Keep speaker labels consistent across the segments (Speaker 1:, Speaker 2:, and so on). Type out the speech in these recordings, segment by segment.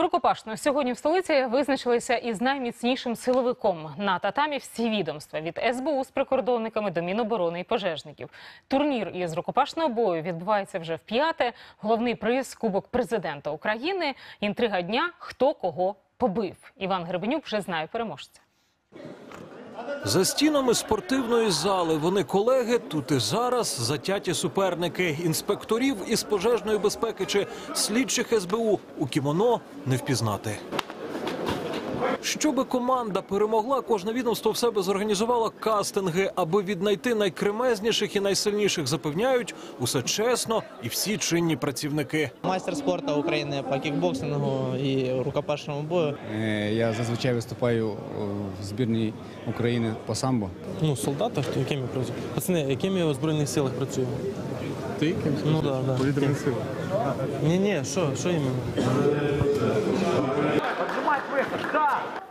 Speaker 1: Рукопашно сьогодні в столиці визначилися із найміцнішим силовиком на татамі всі відомства від СБУ з прикордонниками до Міноборони і пожежників. Турнір із рукопашного бою відбувається вже в п'яте. Головний приз Кубок президента України. Інтрига дня хто кого побив. Іван Гребенюк вже знає переможця.
Speaker 2: За стінами спортивної зали вони колеги тут і зараз затяті суперники інспекторів із пожежної безпеки чи слідчих СБУ у кімоно не впізнати. Щоби команда перемогла, кожне відомство в себе зорганізувало кастинги, аби віднайти найкремезніших і найсильніших. Запевняють усе чесно і всі чинні працівники.
Speaker 3: Майстер спорту України по кікбоксингу і рукопашному бою.
Speaker 4: Е, Я зазвичай виступаю в збірній України по самбо.
Speaker 5: Ну, солдата, то якими працює? Пацани, якими у Збройних силах працюємо?
Speaker 4: Ти ким
Speaker 5: Ну да, да.
Speaker 4: Повітряні сили.
Speaker 5: Ні, ні, що, що іменно?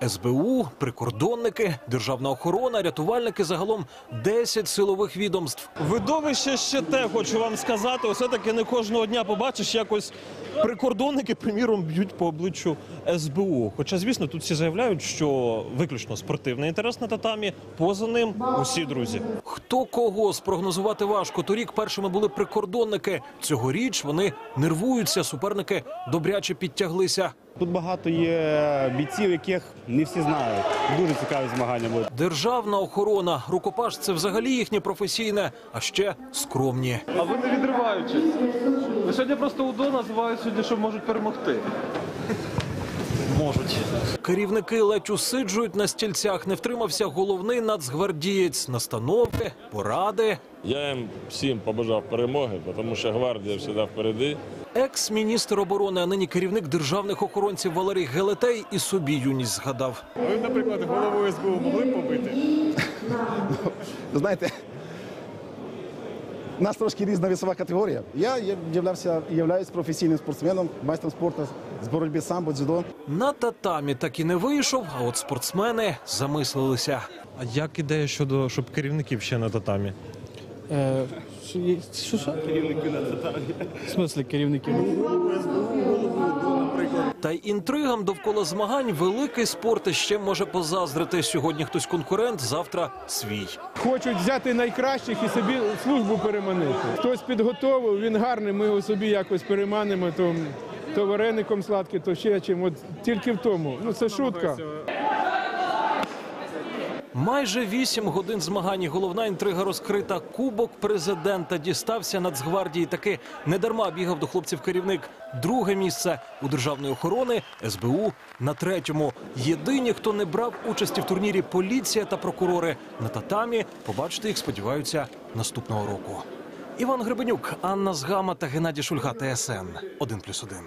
Speaker 2: СБУ, прикордонники, державна охорона, рятувальники загалом 10 силових відомств.
Speaker 5: Видовище ще те, хочу вам сказати. Все таки не кожного дня побачиш якось прикордонники, приміром, б'ють по обличчю СБУ. Хоча, звісно, тут всі заявляють, що виключно спортивний інтерес на татамі, поза ним усі друзі.
Speaker 2: Хто кого спрогнозувати важко. Торік першими були прикордонники. Цьогоріч вони нервуються. Суперники добряче підтяглися.
Speaker 6: Тут багато є бійців, яких не всі знають. Дуже цікаві змагання будуть.
Speaker 2: Державна охорона, рукопаш це взагалі їхнє професійне, а ще скромні.
Speaker 7: А ви не відриваючись. Ви сьогодні просто УДО називають сьогодні, що можуть перемогти.
Speaker 5: Можуть.
Speaker 2: Керівники ледь усиджують на стільцях. Не втримався головний нацгвардієць. Настанови, поради.
Speaker 8: Я їм всім побажав перемоги, тому що гвардія завжди впереді.
Speaker 2: Екс-міністр оборони, а нині керівник державних охоронців Валерій Гелетей і собі юність згадав.
Speaker 4: Ви, наприклад, головою СБУ могли б побити?
Speaker 9: знаєте, у нас трошки різна вісова категорія. Я є- являвся являюсь професійним спортсменом, майстром спорту з боротьби самбо, дзюдо.
Speaker 2: На татамі так і не вийшов, а от спортсмени замислилися.
Speaker 5: А як ідея щодо, щоб керівників ще на татамі? Е, що, є- що, що? Керівники на татамі. В смислі керівників?
Speaker 2: Та й інтригам довкола змагань великий спорт ще може позаздрити. Сьогодні хтось конкурент, завтра свій.
Speaker 10: Хочуть взяти найкращих і собі службу переманити. Хтось підготовив, він гарний, ми його собі якось переманимо, то, то вареником сладким, то ще чим. От тільки в тому. Ну це шутка.
Speaker 2: Майже вісім годин змагань. Головна інтрига розкрита. Кубок президента дістався Нацгвардії. Таки недарма бігав до хлопців керівник. Друге місце у державної охорони СБУ на третьому. Єдині, хто не брав участі в турнірі, поліція та прокурори на татамі. Побачити їх сподіваються наступного року. Іван Гребенюк, Анна Згама та Геннадій Шульга. ТСН 1+,1.